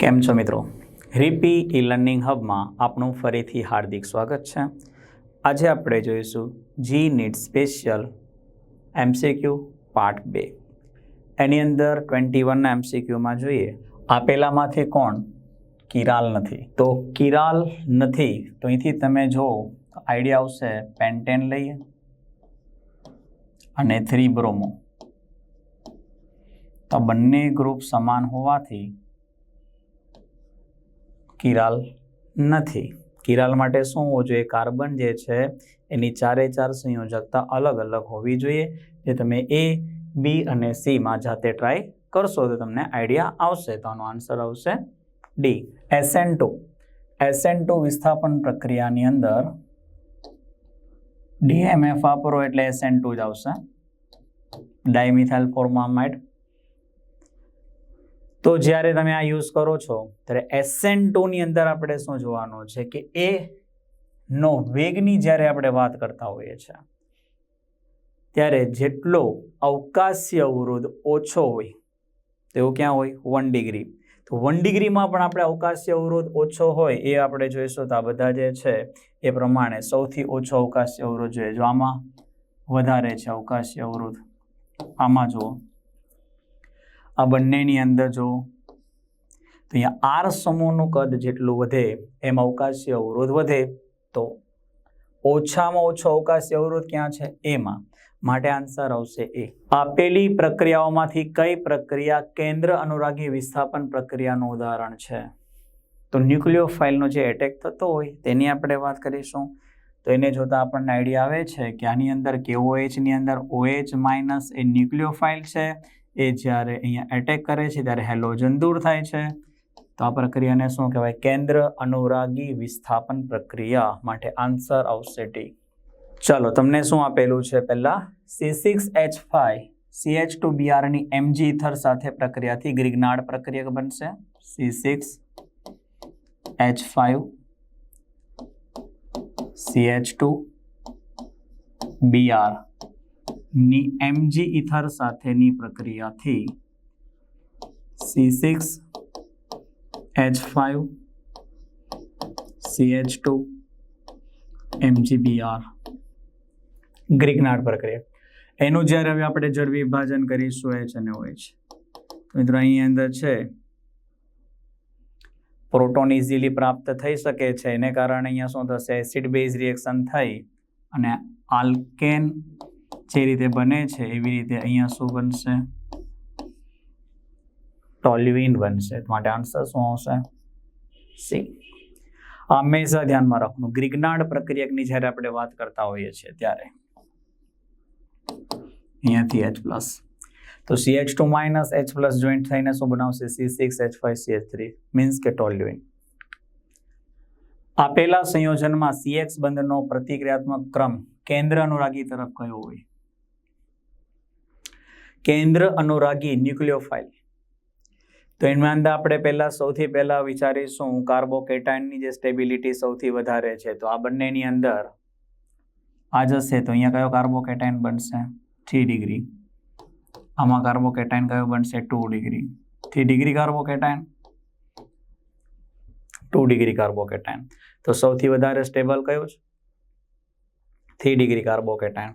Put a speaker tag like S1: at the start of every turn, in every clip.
S1: કેમ છો મિત્રો? રીપી ઈ લર્નિંગ હબમાં આપનું ફરીથી હાર્દિક સ્વાગત છે. આજે આપણે જોઈશું JEE NEET special MCQ part બે. એની અંદર ટ્વેન્ટી વનના એમસીક્યુમાં જોઈએ, આપેલામાંથી કોણ? કિરાલ નથી. તો કિરાલ નથી, તો અહીંથી તમે જો આઈડિયા આવશે પેન્ટેન લઈએ. અને થ્રી બ્રોમો તો બંને ગ્રુપ સમાન હોવાથી કિરાલ નથી. કિરાલ માટે શું હોવું જોઈએ? કાર્બન જે છે, એની ચારે ચાર સંયોજકતા અલગ અલગ હોવી જોઈએ, જે તમે એ બી અને સીમાં જાતે ટ્રાય કરશો તો તમને આઈડિયા આવશે. તો આનો આન્સર આવશે D SN two SN two વિસ્થાપન પ્રક્રિયાની અંદર ડીએમએફ વાપરો એટલે એસએન જ આવશે. ડાયમિથાઇલ ફોર્મામાઇડ તો જ્યારે તમે આ યુઝ કરો છો, ત્યારે એસેન ટુની અંદર આપણે શું જોવાનું છે કે એ નો વેગની જ્યારે આપણે વાત કરતા હોઈએ છીએ, ત્યારે જેટલો અવકાશીય અવરોધ ઓછો હોય તેવો ક્યાં હોય? વન ડિગ્રી તો વન ડિગ્રીમાં પણ આપણે અવકાશીય અવરોધ ઓછો હોય, એ આપણે જોઈશું તો આ બધા જે છે, એ પ્રમાણે સૌથી ઓછો અવકાશીય અવરોધ જોઈએ. જો આમાં વધારે છે અવકાશીય અવરોધ, આમાં જુઓ. આ બંનેની અંદર જો તો અહીંયા આર સમૂહનું કદ જેટલું વધે, એમ અવકાશી અવરોધ વધે, તો ઓછામાં ઓછો અવકાશી અવરોધ ક્યાં છે? એમાં. માટે આન્સર આવશે એ. આપેલી પ્રક્રિયાઓમાંથી કઈ પ્રક્રિયા કેન્દ્ર અનુરાગી વિસ્થાપન પ્રક્રિયાનું ઉદાહરણ છે? તો ન્યુક્લિયોફાઇલનો જે એટેક થતો હોય, તેની આપણે વાત કરીશું. તો એને જોતાં આપણને આઈડિયા આવે છે કે આની અંદર કેઓએચની અંદર ઓએચ માઇનસ એ ન્યુક્લિયોફાઇલ છે. એ જ્યારે અહીંયા એટેક કરે છે, ત્યારે હેલોજન દૂર થાય છે. તો આ પ્રક્રિયાને શું કહેવાય? કેન્દ્ર અનુરાગી વિસ્થાપન પ્રક્રિયા માટે આન્સર આવશે ટી. ચલો, તમને શું આપેલું છે પહેલા? C six H five C H two બીઆરની MG ether સાથે પ્રક્રિયાથી ગ્રીગનાડ પ્રક્રિયા બનશે. C six H five C H two BR ની એમજી ઇથર સાથેની પ્રક્રિયાથી C six H five C H two MGBR Grignard પ્રક્રિયા. એનું જ્યારે હવે આપણે જળ વિભાજન કરીશું એચ અને ઓએચ મિત્રો અહીં અંદર છે, પ્રોટોન ઇઝીલી પ્રાપ્ત થઈ શકે છે. એને કારણે અહીંયા શું થશે? એસિડ બેઝ રિએક્શન થઈ અને આલ્કેન જે રીતે બને છે, એવી રીતે અહીંયા શું બનશે? ટોલ્યુઇન બનશે. માટે આન્સર શું આવશે? સી હંમેશા ધ્યાનમાં રાખવાનું. ગ્રિગ્નાર્ડ પ્રક્રિયકની જ્યારે આપણે વાત કરતા હોઈએ છીએ ત્યારે. અહીંયાથી એચ પ્લસ તો C H two minus H plus joint થઈને શું બનાવશે? C six H five C H three means કે ટોલ્યુઇન આપેલા સંયોજનમાં સીએક્સ બંધનો પ્રતિક્રિયાત્મક ક્રમ કેન્દ્ર અનુરાગી તરફ કયો હોય? કેન્દ્ર અનુરાગી ન્યુક્લિયોફાઇલ તો એમાં અંદર આપણે પહેલાં સૌથી પહેલાં વિચારીશું કાર્બોકેટાઇનની જે સ્ટેબિલિટી સૌથી વધારે છે. તો આ બંનેની અંદર આ જશે. તો અહીંયા કયો કાર્બોકેટાઇન બનશે? Three degree. આમાં કાર્બોકેટાઇન કયો બનશે? Two degree. Three degree carbocation? Two degree carbocation. તો સૌથી વધારે સ્ટેબલ કયો છે? Three degree carbocation.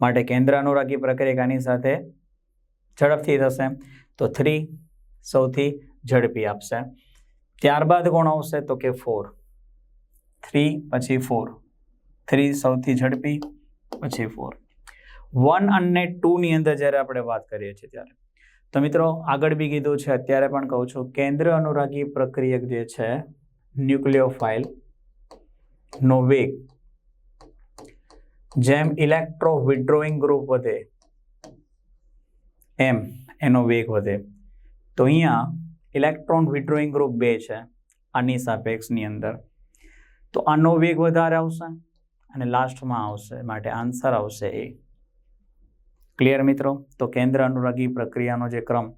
S1: માટે કેન્દ્ર અનુરાગી પ્રક્રિયાની સાથે ઝડપથી થશે, તો થ્રી સૌથી ઝડપી આપશે. ત્યારબાદ કોણ આવશે? તો કે ફોર થ્રી પછી ફોર થ્રી સૌથી ઝડપી, પછી ફોર વન અને ટુની અંદર જ્યારે આપણે વાત કરીએ છીએ ત્યારે, તો મિત્રો આગળ બી કીધું છે, અત્યારે પણ કહું છું, કેન્દ્ર અનુરાગી પ્રક્રિયક જે છે ન્યુક્લિયોફાઇલ નો વેગ. જેમ ઇલેક્ટ્રો વિડ્રોઈંગ ગ્રુપ વધે એમ, એનો વેગ વધે. તો અહીંયા ઇલેક્ટ્રોન વિડ્રોઈંગ ગ્રુપ બે છે, આની સાપેક્ષની અંદર. તો આનો વેગ વધારે આવશે અને લાસ્ટમાં આવશે, માટે આન્સર આવશે એ. ક્લિયર મિત્રો? તો કેન્દ્ર અનુરાગી પ્રક્રિયાનો જે ક્રમ,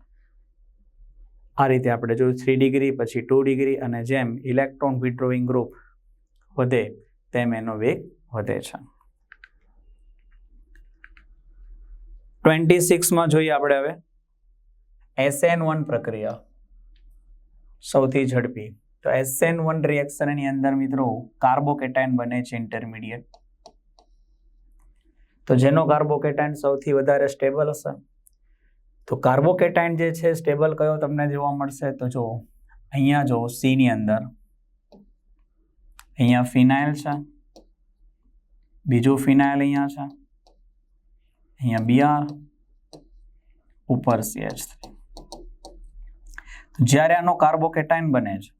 S1: આ રીતે આપણે જોયું થ્રી ડિગ્રી પછી ટુ ડિગ્રી અને જેમ ઇલેક્ટ્રોન વિડ્રોઈંગ ગ્રુપ વધે, તેમ એનો વેગ વધે છે. ટ્વેન્ટી સિક્સમાં જોઈએ આપણે હવે. એસએન વન પ્રક્રિયા. સૌથી ઝડપી. તો એસએન વન રિએક્શનની અંદર મિત્રો કાર્બોકેટાઇન બને છે ઇન્ટરમીડિયેટ તો જેનો કાર્બોકેટાઇન સૌથી વધારે સ્ટેબલ હશે? તો કાર્બોકેટાઇન જે છે સ્ટેબલ કયો તમને જોવા મળશે? તો જો અહીંયા જો સીની અંદર. અહીંયા ફિનાઇલ છે. બીજું ફિનાઇલ અહીંયા છે. અહીંયા બી આર ઉપર સી સીએચ જ્યારે આનો કાર્બોકેટાઇન બને છે,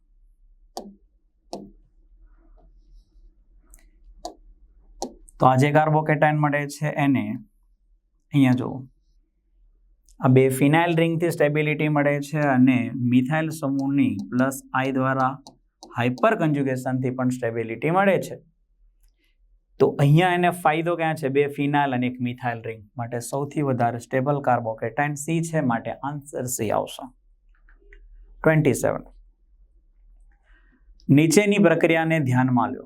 S1: તો આ જે કાર્બોકેટાઇન મળે છે એને અહીંયા જુઓ. આ બે ફિનાઇલ રિંગથી સ્ટેબિલિટી મળે છે અને મિથાઇલ સમૂહની પ્લસ આઈ દ્વારા હાઇપર કન્જ્યુગેશનથી પણ સ્ટેબિલિટી મળે છે. તો અહીંયા એને ફાયદો ક્યાં છે? બે ફિનાઇલ અને એક મિથાઇલ રિંગ માટે સૌથી વધારે સ્ટેબલ કાર્બોકેટાઇન સી છે, માટે આન્સર સી આવશે. ટ્વેન્ટી સેવન નીચેની પ્રક્રિયાને ધ્યાનમાં લો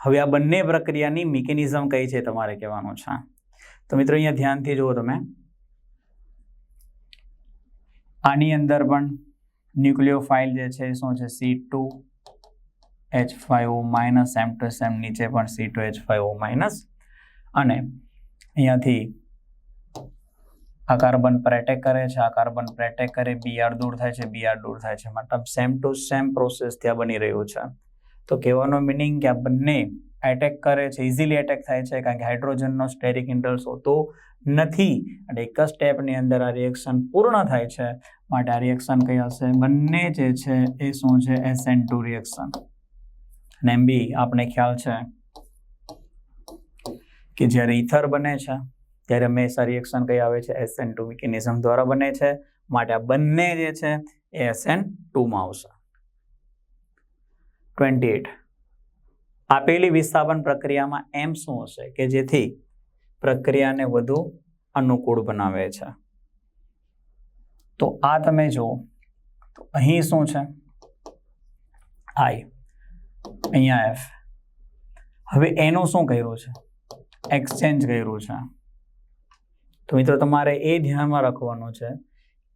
S1: હવે આ બંને પ્રક્રિયાની મિકેનિઝમ કઈ છે તમારે કહેવાનું છે? તો મિત્રો અહીંયા ધ્યાનથી જુઓ તમે. આની અંદર પણ ન્યુક્લિયોફાઇલ જે છે શું છે? C two H five minus M two M નીચે પણ C two H five minus અને અહીંયાથી આ કાર્બન પર એટેક કરે છે, આ કાર્બન પર એટેક કરે બીઆર દૂર થાય છે બીઆર દૂર થાય છે. મતલબ સેમ ટુ સેમ પ્રોસેસ ત્યાં બની રહ્યું છે. તો કહેવાનો મિનિંગ કે આ બંને એટેક કરે છે ઇઝીલી એટેક થાય છે, કારણ કે હાઇડ્રોજનનો સ્ટેરિક ઇન્ડલ્સ હોતો નથી. અને એક જ સ્ટેપની અંદર આ રિએક્શન પૂર્ણ થાય છે. માટે આ રિએક્શન કઈ હશે? બંને જે છે એ શું છે? એસએન ટુ રિએક્શન અને એમ બી આપણે ખ્યાલ છે કે જ્યારે ઇથર બને છે, ત્યારે હંમેશા રિએક્શન કઈ આવે છે? એસ એન ટુ મિકેનિઝમ દ્વારા બને છે. માટે આ બંને જે છે, એ એસએન ટુમાં આવશે. ટ્વેન્ટી એટ આપેલી વિસ્થાપન પ્રક્રિયામાં એમ શું હશે? કે જેથી પ્રક્રિયાને વધુ અનુકૂળ બનાવે છે. તો આ તમે જુઓ. તો અહીં શું છે? આઈ અહીંયા એફ હવે એનું શું કર્યું છે? એક્સચેન્જ કર્યું છે. તો મિત્રો તમારે એ ધ્યાનમાં રાખવાનું છે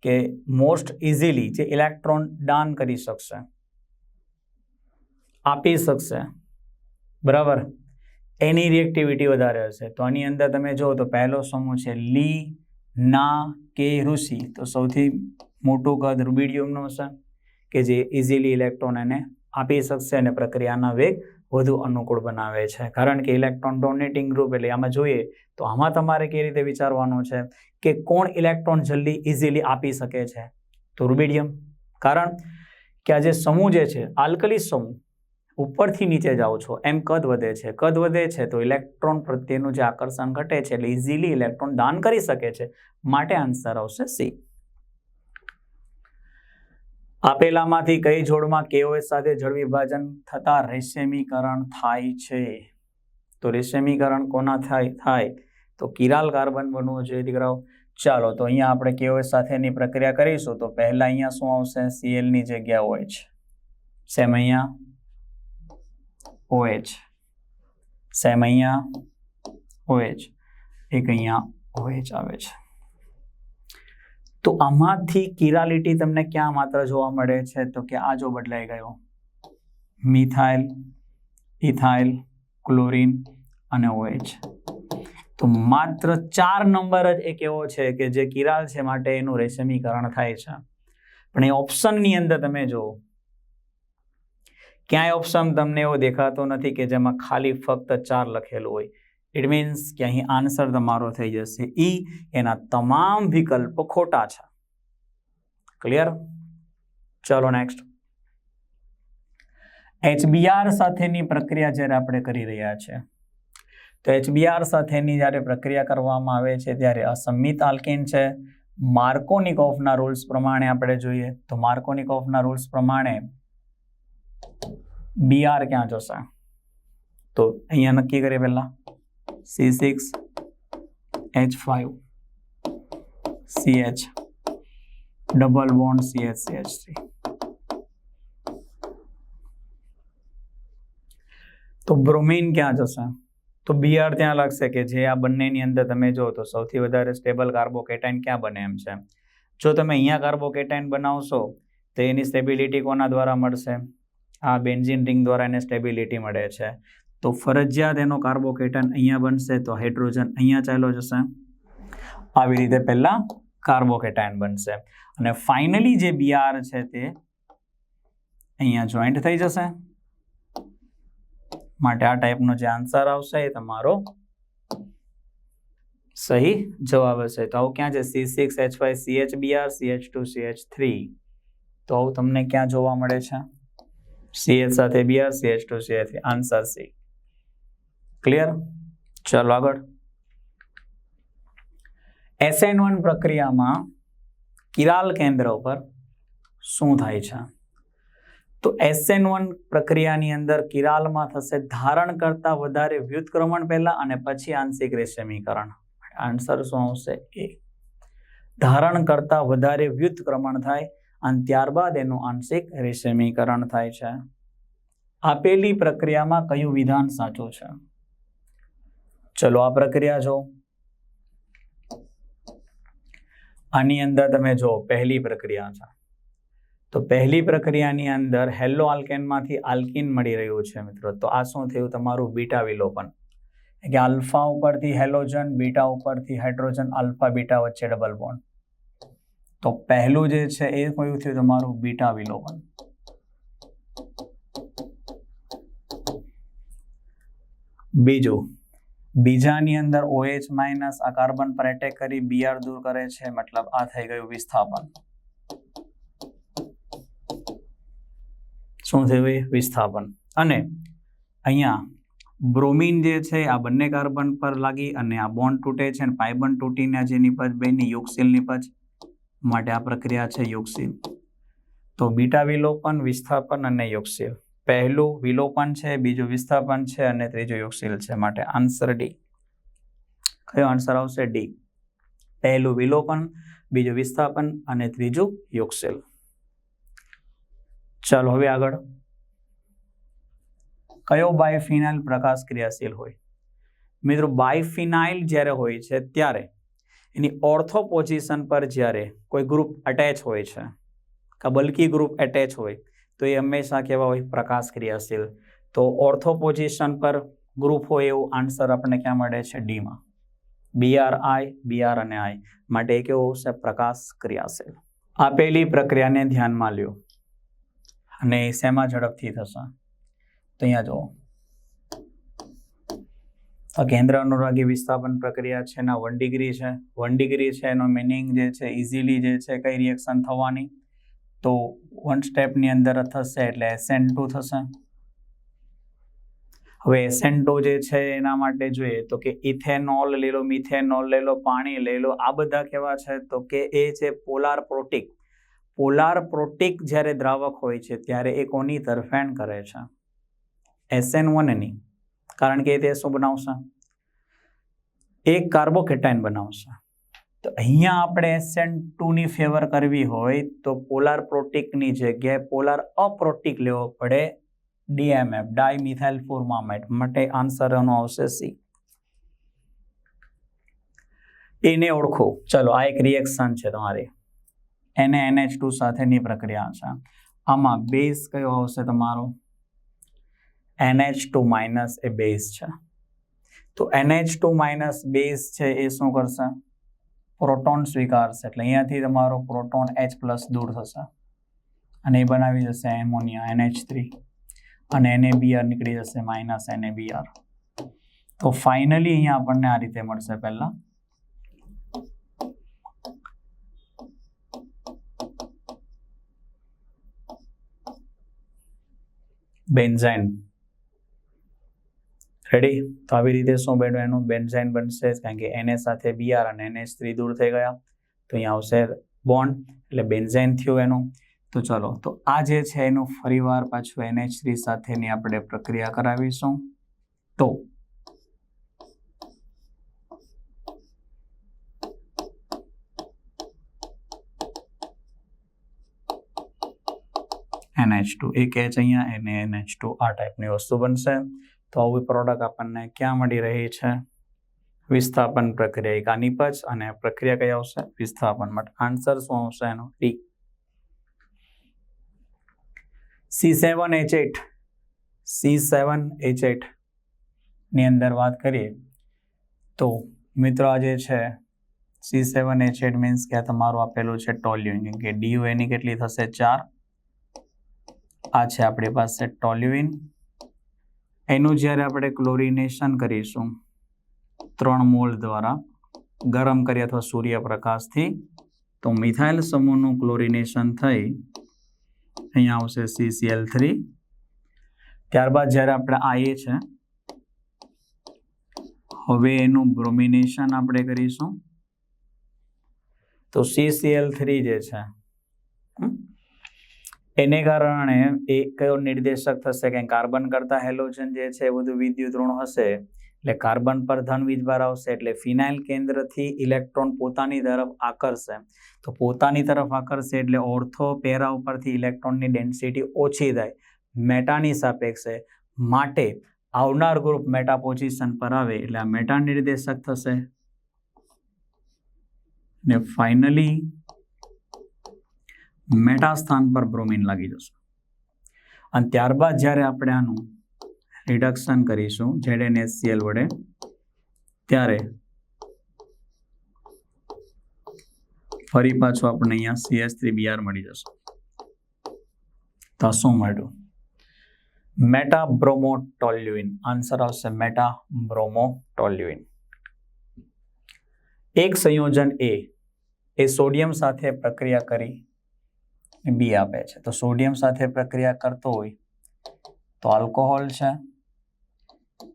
S1: કે મોસ્ટ ઇઝીલી જે ઇલેક્ટ્રોન દાન કરી શકશે, આપી શકશે, બરાબર? એની રિએક્ટિવિટી વધારે હશે. તો આની અંદર તમે જુઓ તો પહેલો સમૂહ છે લી, ના કે ઋષિ. તો સૌથી મોટું કદ રૂબિડિયમનું હશે કે જે ઇઝીલી ઇલેક્ટ્રોન એને આપી શકશે અને પ્રક્રિયાના વેગ વધુ અનુકૂળ બનાવે છે. કારણ કે ઇલેક્ટ્રોન ડોનેટિંગ ગ્રુપ એટલે આમાં જોઈએ તો આમાં તમારે કેવી રીતે વિચારવાનું છે કે કોણ ઇલેક્ટ્રોન જલ્દી ઇઝીલી આપી શકે છે? તો રૂબિડિયમ કારણ કે આ જે સમૂહ જે છે, આલ્કલી સમૂહ, ઉપરથી નીચે જાઓ છો, એમ કદ વધે છે. કદ વધે છે તો ઇલેક્ટ્રોન પ્રત્યેનું જે આકર્ષણ ઘટે છે એટલે ઇઝીલી ઇલેક્ટ્રોન દાન કરી શકે છે. માટે આન્સર આવશે સી આપેલામાંથી કઈ જોડમાં કેઓએસ સાથે જળ વિભાજન થતા રેશમીકરણ થાય છે? તો રેશમીકરણ કોના થાય થાય? તો કિરાલ કાર્બન બનવું જોઈએ દીકરાઓ ચાલો, તો અહીંયા આપણે કેઓએસ સાથેની પ્રક્રિયા કરીશું. તો પહેલાં અહીંયા શું આવશે? સીએલની જગ્યા હોય છે. સેમ અહીંયા. ઓએચ સેમ અહીંયા. ઓએચ એક અહીંયા. ઓએચ આવે છે. તો આમાંથી કિરાલિટી તમને ક્યાં માત્ર જોવા મળે છે? તો કે આ જો બદલાઈ ગયો. મિથાઇલ, ઇથાઇલ, ક્લોરીન અને ઓએચ. તો માત્ર ચાર નંબર જ એક એવો છે કે જે કિરાલ છે માટે એનું રેશમીકરણ થાય છે. પણ એ ઓપ્શનની અંદર તમે જુઓ. ક્યાંય ઓપ્શન તમને એવો દેખાતો નથી કે જેમાં ખાલી ફક્ત ચાર લખેલું હોય. ઇટ મીન્સ કે અહીં આન્સર તમારો થઈ જશે. ઈ એના તમામ વિકલ્પ ખોટા છે. ક્લિયર ચલો નેક્સ્ટ એચબીઆર સાથેની પ્રક્રિયા જ્યારે આપણે કરી રહ્યા છે, તો એચબીઆર સાથેની જ્યારે પ્રક્રિયા કરવામાં આવે છે, ત્યારે અસમિત આલ્કેન છે. માર્કોનિકોફના રૂલ્સ પ્રમાણે આપણે જોઈએ, તો માર્કોનિકોફના રૂલ્સ પ્રમાણે બીઆર ક્યાં જશે? તો અહીંયા નક્કી કરીએ પહેલા. C six H five C double bond C તો બ્રોમિન ક્યાં જશે? તો બીઆર ત્યાં લાગશે કે જે આ બંનેની અંદર તમે જો તો સૌથી વધારે સ્ટેબલ કાર્બોકેટાઇન ક્યાં બને એમ છે? જો તમે અહીંયા કાર્બોકેટાઇન બનાવશો, તો એની સ્ટેબિલિટી કોના દ્વારા મળશે? આ બેન્ઝિન રિંગ દ્વારા એને સ્ટેબિલિટી મળે છે. તો ફરજિયાત એનો કાર્બોકેટન અહીંયા બનશે, તો હાઇડ્રોજન અહીંયા ચાલ્યો જશે. આવી રીતે પહેલાં કાર્બોકેટાયન બનશે. અને ફાઇનલી જે બીઆર છે તે અહીંયા જોઈન્ટ થઈ જશે. માટે આ ટાઈપનો જે આન્સર આવશે એ તમારો સહી જવાબ હશે. તો આવું ક્યાં છે? C six, H Y C H BR C H two, C H three. તો આવું તમને ક્યાં જોવા મળે છે? સી એચ સાથે BR C H two, C H answer C. Clear ચાલો આગળ. એસએન વન પ્રક્રિયામાં કિરાલ કેન્દ્ર ઉપર શું થાય છે? તો એસએન વન પ્રક્રિયાની અંદર કિરાલમાં થશે ધારણ કરતા વધારે વ્યુત્ક્રમણ પહેલા અને પછી આંશિક રેશમીકરણ. આન્સર શું આવશે? એ ધારણ કરતા વધારે વ્યુત્ક્રમણ થાય અને ત્યારબાદ એનું આંશિક રેશમીકરણ થાય છે. આપેલી પ્રક્રિયામાં કયું વિધાન સાચું છે? ચલો આ પ્રક્રિયા જો આની અંદર તમે જો પહેલી પ્રક્રિયા છે. તો પહેલી પ્રક્રિયાની અંદર હેલો આલ્કેનમાંથી આલ્કિન મળી રહ્યું છે મિત્રો. તો આ શું થયું? તમારું બીટા વિલોપન. કે આલ્ફા ઉપરથી હેલોજન, બીટા ઉપરથી હાઇડ્રોજન, આલ્ફા, બીટા વચ્ચે ડબલ બોન્ડ. તો પહેલું જે છે એ કયું થયું? તમારું બીટા વિલોપન. બીજું બીજાની અંદર ઓએચ માઇનસ આ કાર્બન પર એટેક કરી બીઆર દૂર કરે છે, મતલબ આ થઈ ગયું વિસ્થાપન. શું થયું વિસ્થાપન. અને અહીંયા બ્રોમિન જે છે, આ બંને કાર્બન પર લાગી અને આ બોન્ડ તૂટે છે અને પાઇબન તૂટીને જે નિપજ બેની યોગશીલ નિપજ માટે આ પ્રક્રિયા છે યોગશીલ. તો બીટા વિલોપન, વિસ્થાપન અને યોગશીલ. પહેલું વિલોપન છે, બીજું વિસ્થાપન છે અને ત્રીજું યોગશીલ છે. માટે આન્સર ડી કયો આન્સર આવશે? ડી પહેલું વિલોપન, બીજું વિસ્થાપન અને ત્રીજું યોગશીલ. ચાલો હવે આગળ. કયો બાયફિનાઇલ પ્રકાશ ક્રિયાશીલ હોય? મિત્રો, બાયફિનાઇલ જ્યારે હોય છે ત્યારે એની ઓર્થો પોઝિશન પર જ્યારે કોઈ ગ્રુપ અટેચ હોય છે, કે બલ્કી ગ્રુપ એટેચ હોય તો એ હંમેશા કેવા હોય પ્રકાશ ક્રિયાશીલ તો ઓર્થો પોઝિશન પર ગ્રુપ હોય એવું આન્સર આપણને ક્યાં મળે છે? ડીમાં બીઆર આઈ બીઆર અને આઈ માટે એ કેવું છે પ્રકાશ ક્રિયાશીલ આપેલી પ્રક્રિયાને ધ્યાનમાં લ્યો. અને શેમાં ઝડપથી થશે? તો અહીંયા જુઓ. આ કેન્દ્ર અનુરાગી વિસ્થાપન પ્રક્રિયા છે, એના વન ડિગ્રી છે. વન ડિગ્રી છે એનો મિનિંગ જે છે ઇઝીલી જે છે, કઈ રિએક્શન થવાની? તો વન સ્ટેપની અંદર થશે એટલે એસએન ટુ થશે. હવે એસેન ટુ જે છે એના માટે જોઈએ તો કે ઇથેનોલ લઈ લો, મિથેનોલ લઈ લો, પાણી લઈ લો, આ બધા કેવા છે? તો કે એ છે પોલાર પ્રોટીક પોલાર પ્રોટીક જ્યારે દ્રાવક હોય છે ત્યારે એ કોની તરફેણ કરે છે? એસએન વનની કારણ કે તે શું બનાવશે? એક કાર્બોકેટાઇન બનાવશે. તો અહીંયા આપણે એસેન ટુની ફેવર કરવી હોય તો પોલાર પ્રોટીકની જગ્યાએ પોલાર અપ્રોટીક લેવો પડે ડીએમએફ ડાયમિથાઇલ ફોર્મામેટ માટે આન્સર એનો આવશે સી એને ઓળખો. ચલો, આ એક રિએક્શન છે તમારી. એને એનએચ ટુ સાથેની પ્રક્રિયા છે. આમાં બેઝ કયો આવશે તમારો? એનએચ ટુ માઇનસ એ બેઝ છે. તો એનએચ ટુ માઇનસ બેઝ છે એ શું કરશે? પ્રોટોન સ્વીકારશે. એટલે અહીંયાથી તમારો પ્રોટોન એચ પ્લસ દૂર થશે. અને એ બનાવી જશે એમોનિયા, એનએચ થ્રી. અને એને બીઆર નીકળી જશે, માઇનસ એને બીઆર તો ફાઇનલી અહીંયા આપણને આ રીતે મળશે પહેલા. બેન્ઝાઇન. રેડી તો આવી રીતે શું બન્યું? એનું બેન્ઝાઇન બનશે, કારણ કે એને સાથે બીઆર અને એનએચ થ્રી દૂર થઈ ગયા. તો અહીંયા આવશે બોન્ડ એટલે બેન્ઝાઇન થયું એનું. તો ચલો, તો આ જે છે એનું ફરીવાર પાછું એનએચ થ્રી સાથેની આપણે પ્રક્રિયા કરાવીશું. તો એનએચ ટુ એક એચ અહીંયા એને એનએચ ટુ આ ટાઈપની વસ્તુ બનશે. તો આવી પ્રોડક્ટ આપણને ક્યાં મળી રહી છે? વિસ્થાપન પ્રક્રિયા એક આની પચ અને પ્રક્રિયા કઈ આવશે? વિસ્થાપન માટે આન્સર શું આવશે એનો? D C seven H eight C seven H એટની અંદર વાત કરીએ તો મિત્રો આ જે છે C seven H eight means કે તમારું આપેલું છે ટોલ્યુઇન કે ડીયુ એની કેટલી થશે? ચાર. આ છે આપણી પાસે ટોલ્યુઇન એનું જ્યારે આપણે ક્લોરિનેશન કરીશું, ત્રણ મોલ દ્વારા, ગરમ કરી અથવા સૂર્યપ્રકાશથી, તો મિથાઇલ સમૂહનું ક્લોરિનેશન થઈ અહીંયા આવશે સીસીએલ થ્રી ત્યારબાદ જ્યારે આપણે આઈએ છે હવે એનું બ્રોમિનેશન આપણે કરીશું. તો સીસીએલ થ્રી જે છે એને કારણે એ કયો નિર્દેશક થશે કે કાર્બન કરતા હેલોજન જે છે બધું વિદ્યુત ઋણ હશે. એટલે કાર્બન પર ધન વીજભાર આવશે એટલે ફિનાઇલ કેન્દ્રથી ઇલેક્ટ્રોન પોતાની તરફ આકર્ષે. તો પોતાની તરફ આકર્ષે એટલે ઓર્થો પેરા ઉપરથી ઇલેક્ટ્રોનની ડેન્સિટી ઓછી થાય. મેટાની સાપેક્ષે માટે આવનાર ગ્રુપ મેટા પોઝિશન પર આવે એટલે આ મેટા નિર્દેશક થશે. ને ફાઇનલી મેટા સ્થાન પર બ્રોમિન લાગી જશે. અને ત્યારબાદ જ્યારે આપણે આનું રિડક્શન કરીશું ZnHCl વડે, ત્યારે ફરી પાછું આપણને અહીંયા સીએસ થ્રી બીઆર મળી જશે. તો શું મળ્યું? મેટા બ્રોમોટોલ્યુઇન આન્સર આવશે મેટા બ્રોમોટોલ્યુઇન એક સંયોજન એ એ સોડિયમ સાથે પ્રક્રિયા કરી બી આપે છે. તો સોડિયમ સાથે પ્રક્રિયા કરતો હોય તો આલ્કોહોલ છે.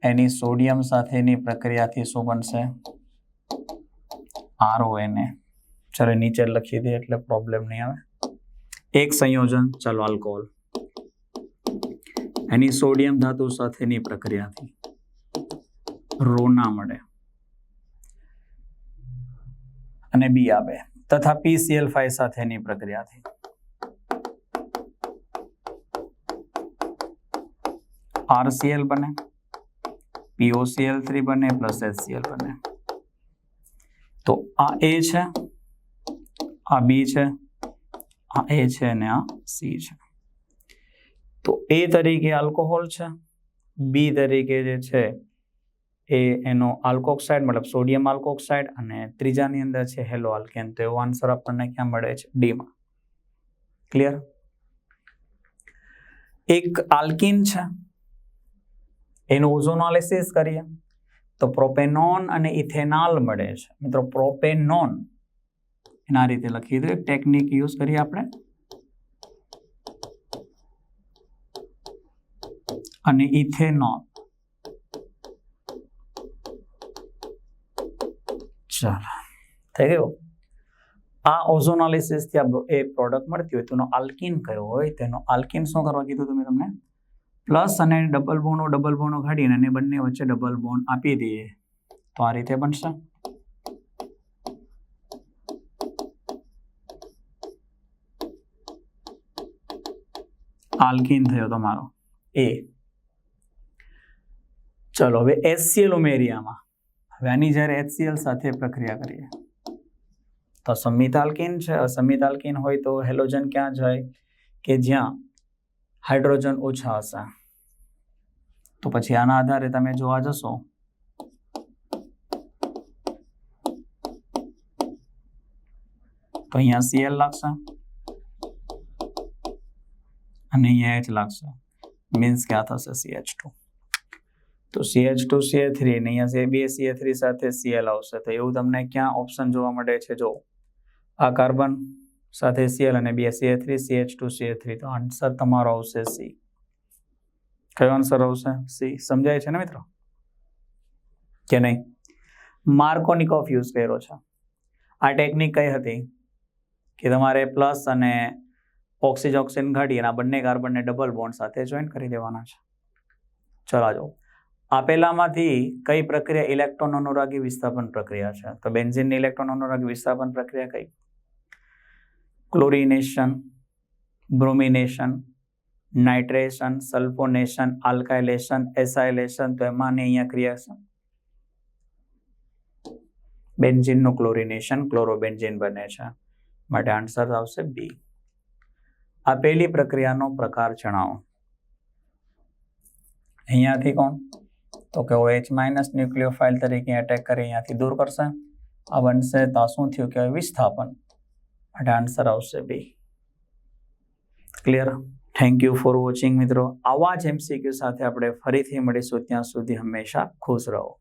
S1: એની સોડિયમ સાથેની પ્રક્રિયાથી શું બનશે? આરઓ એને ચાલો નીચે લખી દે એટલે પ્રોબ્લેમ નહીં આવે. એક સંયોજન, ચાલો આલ્કોહોલ એની સોડિયમ ધાતુ સાથેની પ્રક્રિયાથી રોના મળે. અને બી આવે તથા પીસીએલ ફાઈવ સાથેની પ્રક્રિયાથી. આરસીએલ બને પીઓસીએલ થ્રી બને પ્લસ એચસીએલ બને. તો આ એ છે, આ બી છે, આ એ છે અને આ સી છે. તો એ તરીકે આલ્કોહોલ છે બી તરીકે જે છે એ એનો આલ્કોક્સાઇડ મતલબ સોડિયમ આલ્કોક્સાઇડ અને ત્રીજાની અંદર છે હેલો આલ્કેન તો એવો આન્સર આપણને ક્યાં મળે છે? ડીમાં ક્લિયર એક આલ્કિન છે એનું ઓઝોનાલિસિસ કરીએ, તો પ્રોપેનોન અને ઇથેનોલ મળે છે. મિત્રો પ્રોપેનોન એના રીતે લખી દો એક ટેકનિક યુઝ કરીએ આપણે. અને ઇથેનોલ ચાલો. થઈ ગયું? આ ઓઝોનાલિસિસથી આ એ પ્રોડક્ટ મળતી હોય તેનો આલ્કિન કયો હોય? તેનો આલ્કિન શું કરવા કીધું તમે તમને? પ્લસ અને ડબલ બોનો ડબલ બોનો કાઢીને અને બંને વચ્ચે ડબલ બોન આપી દઈએ. તો આ રીતે બનશે. આલ્કીન થયો તમારો. એ. ચલો, હવે એચસીએલ ઉમેરિયામાં. હવે આની જ્યારે એચસીએલ સાથે પ્રક્રિયા કરીએ. તો સંમિત આલ્કીન છે અસમિત આલ્કીન હોય તો હેલોજન ક્યાં જાય? કે જ્યાં હાઇડ્રોજન ઓછા હશે. તો પછી આના આધારે તમે જોવા જશો. તો અહીંયા સીએલ લાગશે. અને અહીંયા એચ લાગશે. મીન્સ કે આ થશે સીએચ ટુ તો સીએચ ટુ સીએ થ્રી ને અહીંયા બે સીએ થ્રી સાથે સીએલ આવશે. તો એવું તમને ક્યાં ઓપ્શન જોવા મળે છે? જો આ કાર્બન સાથે સીએલ અને બે CA three CH two CA three તો આન્સર તમારો આવશે સી કયો આન્સર આવશે? સી સમજાય છે ને મિત્રો? કે નહીં? માર્કોનિકોફ યુઝ કર્યો છે. આ ટેકનિક કઈ હતી? કે તમારે પ્લસ અને ઓક્સિજોક્સિન ઘાડી અને આ બંને કાર્બનને ડબલ બોન્ડ સાથે જોઈન કરી દેવાના છે. ચલા જો આપેલામાંથી કઈ પ્રક્રિયા ઇલેક્ટ્રોન અનુરાગી વિસ્થાપન પ્રક્રિયા છે? તો બેન્ઝિનની ઇલેક્ટ્રોન અનુરાગી વિસ્થાપન પ્રક્રિયા કઈ? Chlorination bromination nitration, sulphonation, alkylation, acylation તો એમાંની અહીંયા ક્રિયા છે. બેન્ઝિનનું ક્લોરિનેશન ક્લોરોબેન્ઝિન બને છે. માટે આન્સર આવશે બી. આપેલી પ્રક્રિયાનો પ્રકાર જણાવો. અહીંયાથી કોણ? તો કે ઓએચ માઇનસ ન્યુક્લિયોફાઇલ તરીકે એટેક કરી અહીંયાથી દૂર કરશે. આ બનશે તો શું થયું કે વિસ્થાપન. માટે આન્સર આવશે B. Clear thank you for watching મિત્રો. આવા જ એમસીક્યુ સાથે આપણે ફરીથી મળીશું. ત્યાં સુધી હંમેશા ખુશ રહો.